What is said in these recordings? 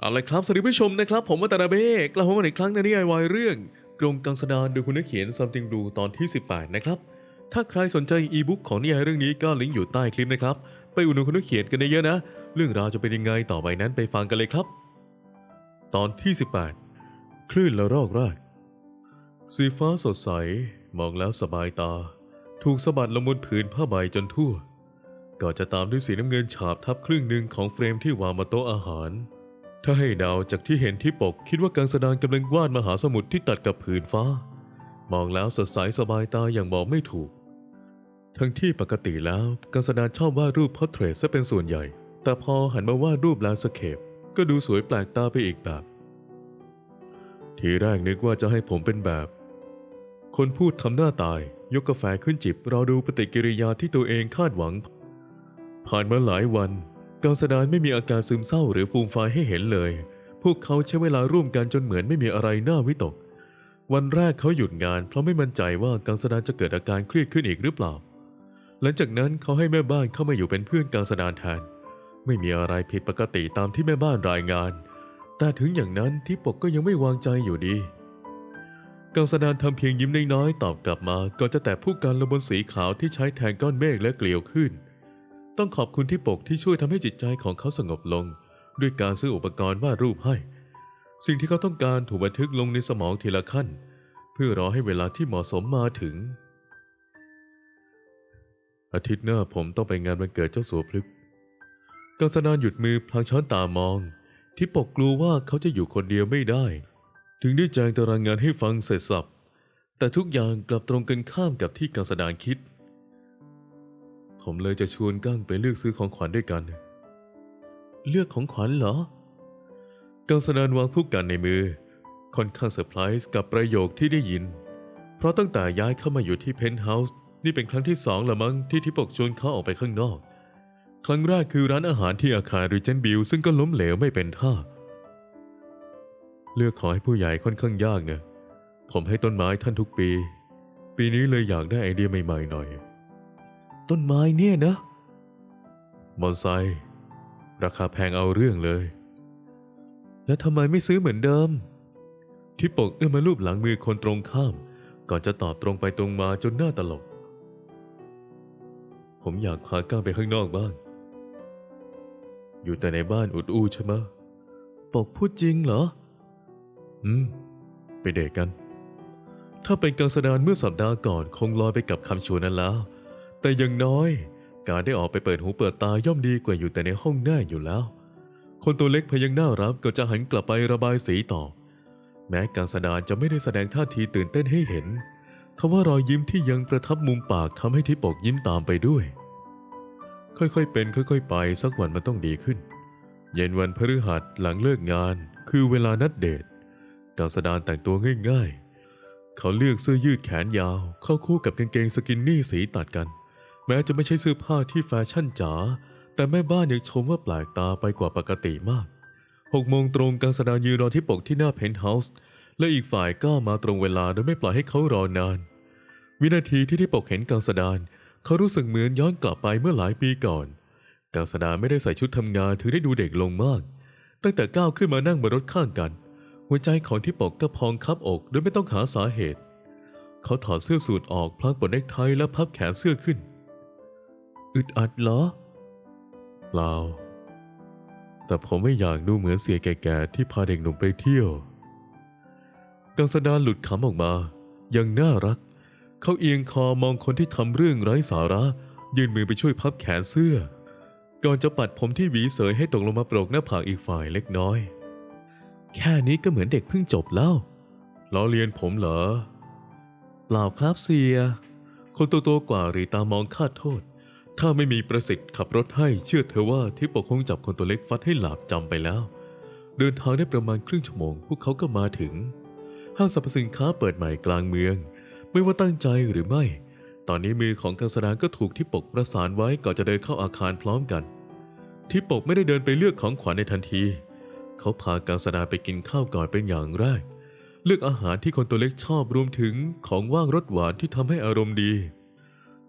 เอาละครับสวัสดีผู้ชมนะครับ ผมวัตนาเบ้กลับมาอีกครั้งในนิยายวายเรื่อง กรงกังสดานโดยคุณนักเขียน Something Blue ตอนที่ 18 นะครับ ถ้าใครสนใจอีบุ๊กของนิยายเรื่องนี้ก็ลิงก์อยู่ใต้คลิปนะครับ ไปอุดหนุนคุณนักเขียนกันได้เยอะนะ เรื่องราวจะเป็นยังไงต่อไปนั้นไปฟังกันเลยครับ ตอนที่ 18 คลื่นละรอกแรกสีฟ้าสดใสมองแล้วสบายตา ถูกสะบัดลงบนผืนผ้าใบจนทั่วก่อนจะตามด้วยสีน้ำเงินฉาบทับครึ่งหนึ่งของเฟรมที่วางบนโต๊ะอาหาร ถ้าให้เดาจากที่เห็นที่ปกคิดว่ากังสดานกำลังวาดมหาสมุทรที่ตัดกับผืนฟ้า มองแล้วสดใสสบายตาอย่างบอกไม่ถูก ทั้งที่ปกติแล้วกังสดานชอบวาดรูปพอร์เทรตซะเป็นส่วนใหญ่ แต่พอหันมาวาดรูปแลนสเคปก็ดูสวยแปลกตาไปอีกแบบ ทีแรกนึกว่าจะให้ผมเป็นแบบ คนพูดทำหน้าตาย ยกกาแฟขึ้นจิบรอดูปฏิกิริยาที่ตัวเองคาดหวัง ผ่านมาหลายวัน กังสดานไม่มีอาการซึมเศร้าหรือฟูมฟายให้เห็นเลย พวกเขาใช้เวลาร่วมกันจนเหมือนไม่มีอะไรน่าวิตก วันแรกเขาหยุดงาน เพราะไม่มั่นใจว่ากังสดานจะเกิดอาการเครียดขึ้นอีกหรือเปล่า หลังจากนั้นเขาให้แม่บ้านเข้ามาอยู่เป็นเพื่อนกังสดานแทน ไม่มีอะไรผิดปกติตามที่แม่บ้านรายงาน แต่ถึงอย่างนั้นที่ปกก็ยังไม่วางใจอยู่ดีกังสดานทำเพียงยิ้มน้อยๆตอบกลับมาก่อนจะแตะผู้กันลงบนสีขาวที่ใช้แทนก้อนเมฆและเกลียวขึ้น ต้องขอบคุณที่ปกที่ช่วยทำให้จิตใจของเขาสงบลง ด้วยการซื้ออุปกรณ์วาดรูปให้ สิ่งที่เขาต้องการถูกบันทึกลงในสมองทีละขั้น เพื่อรอให้เวลาที่เหมาะสมมาถึง อาทิตย์หน้าผมต้องไปงานวันเกิดเจ้าสัวพลึกกังสดานหยุดมือพลางช้อนตามอง ที่ปกกลัวว่าเขาจะอยู่คนเดียวไม่ได้ ถึงได้แจ้งตารางงานให้ฟังเสร็จสับแต่ทุกอย่างกลับตรงกันข้ามกับที่กังสดานคิด ผมเลยจะชวนกั้งไปเลือกซื้อของขวัญด้วยกัน เลือกของขวัญเหรอ กังสดานวางผู้กันในมือ ค่อนข้างเซอร์ไพรส์กับประโยคที่ได้ยิน เพราะตั้งแต่ย้ายเข้ามาอยู่ที่เพนท์เฮาส์นี่เป็นครั้งที่สองละมั้งที่ทิปกชวนเขาออกไปข้างนอก ครั้งแรกคือร้านอาหารที่อาคารริเจนบิลซึ่งก็ล้มเหลวไม่เป็นท่า เลือกขอให้ผู้ใหญ่ค่อนข้างยากเนะผมให้ต้นไม้ท่านทุกปี ปีนี้เลยอยากได้ไอเดียใหม่ๆหน่อย ต้นไม้เนี่ยนะ มอนไซ ราคาแพงเอาเรื่องเลย แล้วทำไมไม่ซื้อเหมือนเดิม ที่ปกเอื้อมมาลูบหลังมือคนตรงข้าม ก่อนจะตอบตรงไปตรงมาจนหน้าตลก ผมอยากพาก้างไปข้างนอกบ้าง อยู่แต่ในบ้านอุดอู้ใช่ไหมปกพูดจริงเหรอ อืม ไปเดทกัน ถ้าเป็นกังสดานเมื่อสัปดาห์ก่อนคงลอยไปกับคำชวนนั้นแล้ว แต่อย่างน้อย การได้ออกไปเปิดหูเปิดตาย่อมดีกว่าอยู่แต่ในห้องแน่อยู่แล้ว คนตัวเล็กพยังน่ารับก็จะหันกลับไประบายสีต่อ แม้กังสดานจะไม่ได้แสดงท่าทีตื่นเต้นให้เห็นทว่ารอยยิ้มที่ยังประทับมุมปากทำให้ทิปกยิ้มตามไปด้วย ค่อยๆเป็นค่อย ๆ ไปสักวันมันต้องดีขึ้น เย็นวันพฤหัสหลังเลิกงาน คือเวลานัดเดทกังสดานแต่งตัวง่ายๆ เขาเลือกเสื้อยืดแขนยาว เข้าคู่กับกางเกงสกินนี่สีตัดกัน แม้จะไม่ใช่เสื้อผ้าที่แฟชั่นจ๋าแต่แม่บ้านยังชมว่าแปลกตาไปกว่าปกติมากหกโมงตรงกังสดานยืนรอที่ปกที่หน้าเพนท์เฮาส์และอีกฝ่ายก็มาตรงเวลาโดยไม่ปล่อยให้เขารอนาน วินาทีที่ที่ปกเห็นกังสดานเขารู้สึกเหมือนย้อนกลับไปเมื่อหลายปีก่อนกังสดานไม่ได้ใส่ชุดทำงานถือได้ดูเด็กลงมาก ตั้งแต่ก้าวขึ้นมานั่งบนรถข้างกัน หัวใจของที่ปกก็พองคับอกโดยไม่ต้องหาสาเหตุ เขาถอดเสื้อสูทออกพลางปลดเนคไทและพับแขนเสื้อขึ้น อึดอัดเหรอ เปล่า แต่ผมไม่อยากดูเหมือนเสียแก่ๆที่พาเด็กหนุ่มไปเที่ยว กังสดานหลุดขำออกมาอย่างน่ารัก เขาเอียงคอมองคนที่ทำเรื่องไร้สาระ ยื่นมือไปช่วยพับแขนเสื้อ ก่อนจะปัดผมที่หวีเสยให้ตกลงมาโปรกหน้าผากอีกฝ่ายเล็กน้อย แค่นี้ก็เหมือนเด็กเพิ่งจบแล้วล้อเลียนผมเหรอเปล่าครับเสีย คนตัวโตกว่าหรือตามองคาดโทษ ถ้าไม่มีประสิทธิ์ขับรถให้เชื่อเธอว่าที่ปกคงจับคนตัวเล็กฟัดให้หลาบจำไปแล้ว เดินทางได้ประมาณครึ่งชั่วโมง พวกเขาก็มาถึง ห้างสรรพสินค้าเปิดใหม่กลางเมือง ไม่ว่าตั้งใจหรือไม่ ตอนนี้มือของกังสดานก็ถูกที่ปกประสานไว้ก่อนจะเดินเข้าอาคารพร้อมกัน ที่ปกไม่ได้เดินไปเลือกของขวัญในทันที เขาพากังสดานไปกินข้าวก่อนเป็นอย่างแรก เลือกอาหารที่คนตัวเล็กชอบรวมถึงของว่างรสหวานที่ทำให้อารมณ์ดี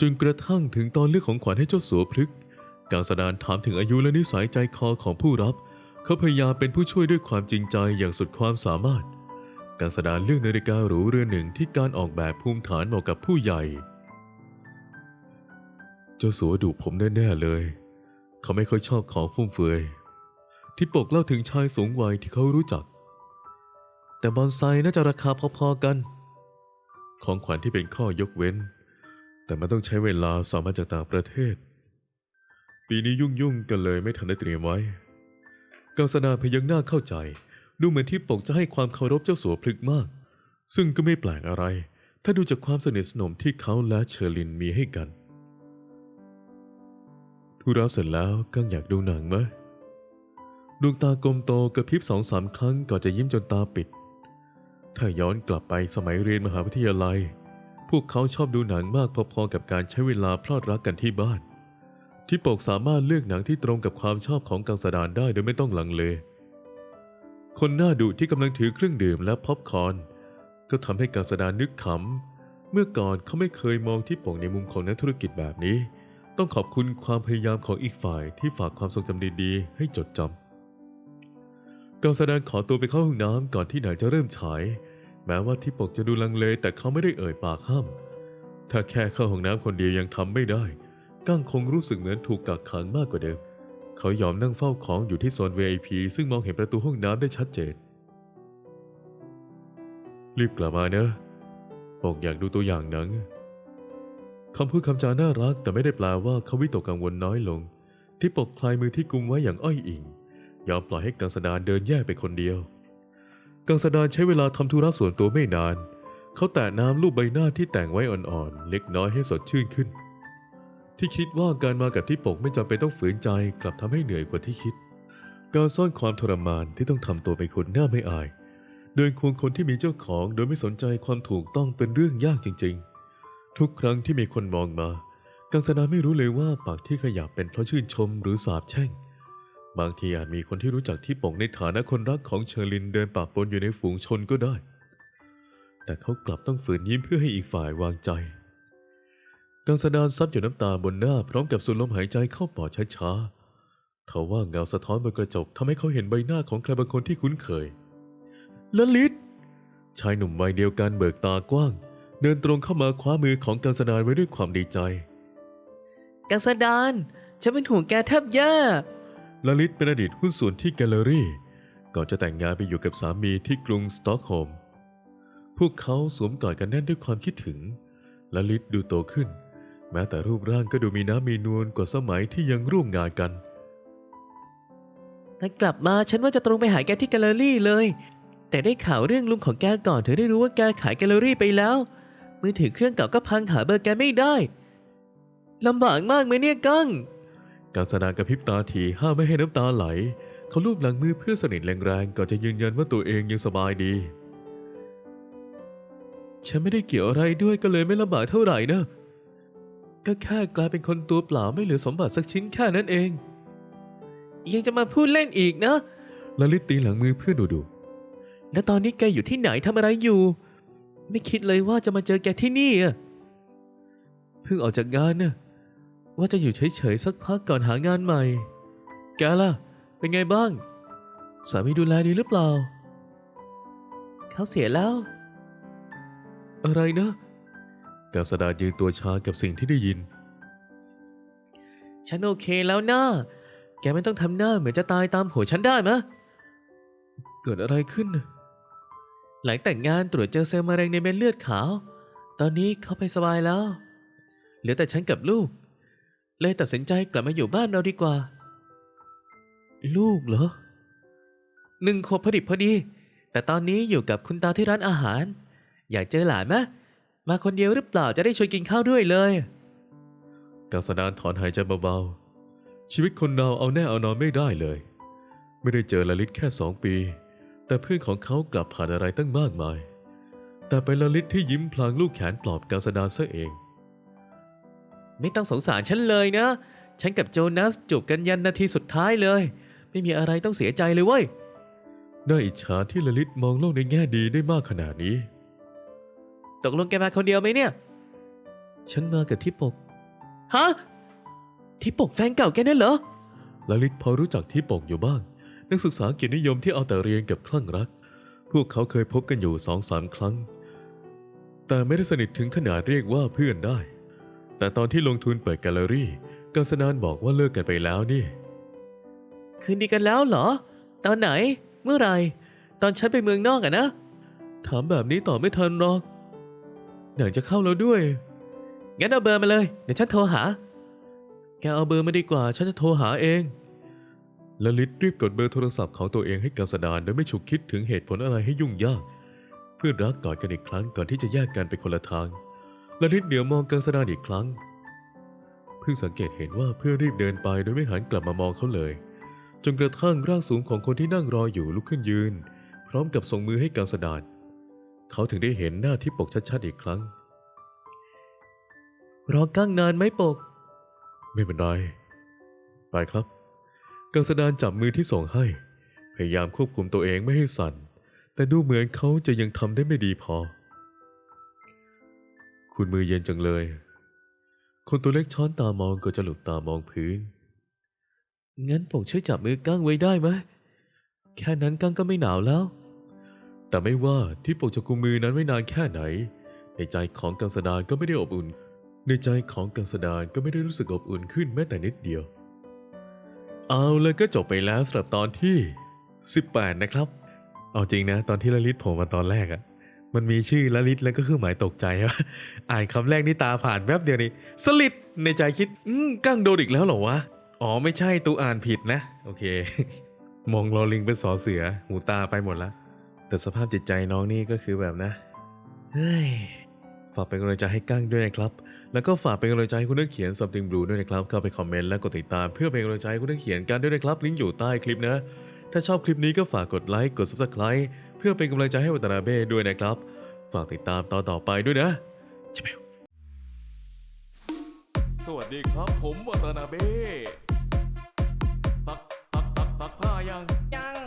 จนกระทั่งถึงตอนเลือกของขวัญให้เจ้าสัวพลึกกังสดานถามถึงอายุและนิสัยใจคอของผู้รับ เขาพยายามเป็นผู้ช่วยด้วยความจริงใจอย่างสุดความสามารถกังสดานเลือกนาฬิกาหรูเรือนหนึ่งที่การออกแบบภูมิฐานเหมาะกับผู้ใหญ่ เจ้าสัวดุผมแน่ๆเลย เขาไม่ค่อยชอบของฟุ่มเฟือยที่ปกเล่าถึงชายสูงวัยที่เขารู้จัก แต่บอนไซน่าจะราคาพอๆกัน ของขวัญที่เป็นข้อยกเว้น แต่มันต้องใช้เวลาสามารถจากต่างประเทศ ปีนี้ยุ่งๆกันเลยไม่ทันได้เตรียมไว้กังสดาพยักหน้าเข้าใจ ดูเหมือนที่ปกจะให้ความเคารพเจ้าสัวพลึกมาก ซึ่งก็ไม่แปลกอะไร ถ้าดูจากความสนิทสนมที่เขาและเชอร์ลินมีให้กันธุระเสร็จแล้วกังอยากดูหนังไหมดวงตากลมโตกระพริบสองสามครั้งก่อนจะยิ้มจนตาปิด ถ้าย้อนกลับไปสมัยเรียนมหาวิทยาลัย พวกเขาชอบดูหนังมากพอๆกับการใช้เวลาพลอดรักกันที่บ้าน ที่ปกสามารถเลือกหนังที่ตรงกับความชอบของกังสดานได้โดยไม่ต้องลังเล คนหน้าดุที่กำลังถือเครื่องดื่มและพ็อปคอร์นก็ทำให้กังสดานนึกขำ เมื่อก่อนเขาไม่เคยมองที่ปกในมุมของนักธุรกิจแบบนี้ ต้องขอบคุณความพยายามของอีกฝ่ายที่ฝากความทรงจำดีๆ ให้จดจำกังสดานขอตัวไปเข้าห้องน้ำก่อนที่หนังจะเริ่มฉาย แม้ว่าที่ปกจะดูลังเลแต่เขาไม่ได้เอ่ยปากห้าม ถ้าแค่เข้าห้องน้ำคนเดียวยังทำไม่ได้ กั้งคงรู้สึกเหมือนถูกกักขังมากกว่าเดิม เขายอมนั่งเฝ้าของอยู่ที่โซน VIP ซึ่งมองเห็นประตูห้องน้ำได้ชัดเจน รีบกลับมาเนอะปกอยากดูตัวอย่างหนังคำพูดคำจาน่ารักแต่ไม่ได้แปลว่าเขาวิตกกังวลน้อยลง ที่ปกคลายมือที่กุมไว้อย่างอ้อยอิงยอมปล่อยให้กังสดานเดินแยกไปคนเดียว กังสดานใช้เวลาทำธุระส่วนตัวไม่นาน เขาแตะน้ำลูบใบหน้าที่แต่งไว้อ่อนๆ เล็กน้อยให้สดชื่นขึ้น ที่คิดว่าการมากับที่ปกไม่จำเป็นต้องฝืนใจกลับทำให้เหนื่อยกว่าที่คิด การซ่อนความทรมานที่ต้องทำตัวเป็นคนหน้าไม่อาย เดินควงคนที่มีเจ้าของโดยไม่สนใจความถูกต้องเป็นเรื่องยากจริง ๆ ทุกครั้งที่มีคนมองมา กังสดานไม่รู้เลยว่าปากที่ขยับเป็นเพราะชื่นชมหรือสาบแช่ง บางทีอาจมีคนที่รู้จักที่ปกในฐานะคนรักของเชอร์ลินเดินปะปนอยู่ในฝูงชนก็ได้ แต่เขากลับต้องฝืนยิ้มเพื่อให้อีกฝ่ายวางใจ กังสดานซับอยู่น้ำตาบนหน้าพร้อมกับสูดลมหายใจเข้าปอดช้าๆเขาว่าเงาสะท้อนบนกระจกทำให้เขาเห็นใบหน้าของใครบางคนที่คุ้นเคยลลิตชายหนุ่มวัยเดียวกันเบิกตากว้าง เดินตรงเข้ามาคว้ามือของกังสดานไว้ด้วยความดีใจ กังสดานฉันเป็นห่วงแกแทบแย่ ลลิตเป็นอดีตหุ้นส่วนที่แกลเลอรี่ ก่อนจะแต่งงานไปอยู่กับสามีที่กรุงสต็อกโฮล์ม พวกเขาสวมกอดกันแน่นด้วยความคิดถึงลลิตดูโตขึ้น แม้แต่รูปร่างก็ดูมีน้ำมีนวลกว่าสมัยที่ยังร่วมงานกันแต่กลับมาฉันว่าจะตรงไปหาแกที่แกลเลอรี่เลย แต่ได้ข่าวเรื่องลุงของแกก่อนถึงได้รู้ว่าแกขายแกลเลอรี่ไปแล้ว มือถือเครื่องเก่าก็พังหาเบอร์แกไม่ได้ลำบากมากไหมเนี่ยกั้ง กังสดากระพริบตาถีห้ามไม่ให้น้ำตาไหล เขาลูบหลังมือเพื่อนสนิทแรงๆก่อนจะยืนยันว่าตัวเองยังสบายดี ฉันไม่ได้เกี่ยวอะไรด้วยก็เลยไม่ลำบากเท่าไหร่นะ ก็แค่กลายเป็นคนตัวเปล่าไม่เหลือสมบัติสักชิ้นแค่นั้นเอง ยังจะมาพูดเล่นอีกนะลลิตตีหลังมือเพื่อนดูแล้วตอนนี้แกอยู่ที่ไหนทำอะไรอยู่ ไม่คิดเลยว่าจะมาเจอแกที่นี่อะเพิ่งออกจากงานน่ะ ว่าจะอยู่เฉยๆสักพักก่อนหางานใหม่ แกล่ะ เป็นไงบ้าง สามีดูแลดีหรือเปล่า เขาเสียแล้ว อะไรนะกาสดานยืนตัวชากับสิ่งที่ได้ยิน ฉันโอเคแล้วนะ แกไม่ต้องทำหน้าเหมือนจะตายตามหัวฉันได้มะ เกิดอะไรขึ้นน่ะหลังแต่งงานตรวจเจอเซลล์มะเร็งในเม็ดเลือดขาว ตอนนี้เขาไปสบายแล้ว เหลือแต่ฉันกับลูก เลยตัดสินใจกลับมาอยู่บ้านเราดีกว่า ลูกเหรอหนึ่งขวบพอดิบพอดี แต่ตอนนี้อยู่กับคุณตาที่ร้านอาหาร อยากเจอหลานไหมมาคนเดียวหรือเปล่าจะได้ชวนกินข้าวด้วยเลยกังสดานถอนหายใจเบาๆ ชีวิตคนเราเอาแน่เอานอนไม่ได้เลย ไม่ได้เจอลลิตแค่สองปี แต่เพื่อนของเขากลับผ่านอะไรตั้งมากมาย แต่เป็นลลิตที่ยิ้มพลางลูกแขนปลอบกังสดานซะเอง ไม่ต้องสงสารฉันเลยนะ ฉันกับโจนัสจูบกันยันนาทีสุดท้ายเลย ไม่มีอะไรต้องเสียใจเลยเว้ยน่าอิจฉาที่ลลิตมองโลกในแง่ดีได้มากขนาดนี้ ตกลงแกมาคนเดียวไหมเนี่ย ฉันมากับที่ปก ฮะที่ปกแฟนเก่าแกนั่นเหรอลลิตพอรู้จักที่ปกอยู่บ้างในนักศึกษาเกียรตินิยมที่เอาแต่เรียนกับคลั่งรัก พวกเขาเคยพบกันอยู่สองสามครั้ง แต่ไม่ได้สนิทถึงขนาดเรียกว่าเพื่อนได้ แต่ตอนที่ลงทุนเปิดแกลเลอรี่กังสดานบอกว่าเลิกกันไปแล้วนี่ คืนดีกันแล้วเหรอ ตอนไหน เมื่อไหรตอนฉันไปเมืองนอกอะนะ ถามแบบนี้ตอบไม่ทันหรอกหนังจะเข้าแล้วด้วย งั้นเอาเบอร์มาเลย เดี๋ยวฉันโทรหา แกเอาเบอร์มาดีกว่า ฉันจะโทรหาเองแล้วลิศรีบกดเบอร์โทรศัพท์ของตัวเองให้กังสดานโดยไม่ฉุกคิดถึงเหตุผลอะไรให้ยุ่งยาก เพื่อนรักกอดกันอีกครั้งก่อนที่จะแยกกันไปคนละทาง และลิศเหนียวมองกังสดานอีกครั้ง เพิ่งสังเกตเห็นว่าเพื่อนรีบเดินไปโดยไม่หันกลับมามองเขาเลย จนกระทั่งร่างสูงของคนที่นั่งรออยู่ลุกขึ้นยืน พร้อมกับส่งมือให้กังสดานเขาถึงได้เห็นหน้าที่ปกชัดๆอีกครั้ง รอกั้งนานไหมปก ไม่เป็นไร ไปครับ กังสดานจับมือที่ส่งให้ พยายามควบคุมตัวเองไม่ให้สั่น แต่ดูเหมือนเขาจะยังทำได้ไม่ดีพอ คุณมือเย็นจังเลย คนตัวเล็กช้อนตามองก็จะหลุดตามองพื้น งั้นปกช่วยจับมือกั้งไว้ได้ไหม แค่นั้นกั้งก็ไม่หนาวแล้ว แต่ไม่ว่าที่ปกจะกุมมือนั้นไว้นานแค่ไหน ในใจของกังสดานก็ไม่ได้อบอุ่น ในใจของกังสดานก็ไม่ได้รู้สึกอบอุ่นขึ้นแม้แต่นิดเดียว เอาเลยก็จบไปแล้วสำหรับตอนที่ 18 นะครับ เอาจริงนะ ตอนที่ละลิตโผล่มาตอนแรกอะ มันมีชื่อละลิตแล้วก็เครื่องหมายตกใจอะอ่านคำแรกนี่ตาผ่านแวบเดียวนี่สลิดในใจคิดอืมกั้งโดนอีกแล้วเหรอวะ อ๋อไม่ใช่ตูอ่านผิดนะ โอเค มองลอลิงเป็นสอเสือ หูตาไปหมดละ แต่สภาพจิตใจน้องนี่ก็คือแบบนะ เฮ้ย ฝากเป็นกำลังใจให้กั้งด้วยนะครับ แล้วก็ฝากเป็นกำลังใจให้คุณนักเขียน Something Blue ด้วยนะครับ เข้าไปคอมเมนต์และกดติดตามเพื่อเป็นกำลังใจให้คุณนักเขียนกันด้วยนะครับ ลิงก์อยู่ใต้คลิปนะ ถ้าชอบคลิปนี้ก็ฝากกดไลค์ กด Subscribe พื่อเป็นกำลังใจให้วัตนาเบ้ด้วยนะครับ ฝากติดตามตอนต่อไปด้วยนะจะไปสวัสดีครับผมวัตนาเบ้ตักตักตักตักผ้ายังยัง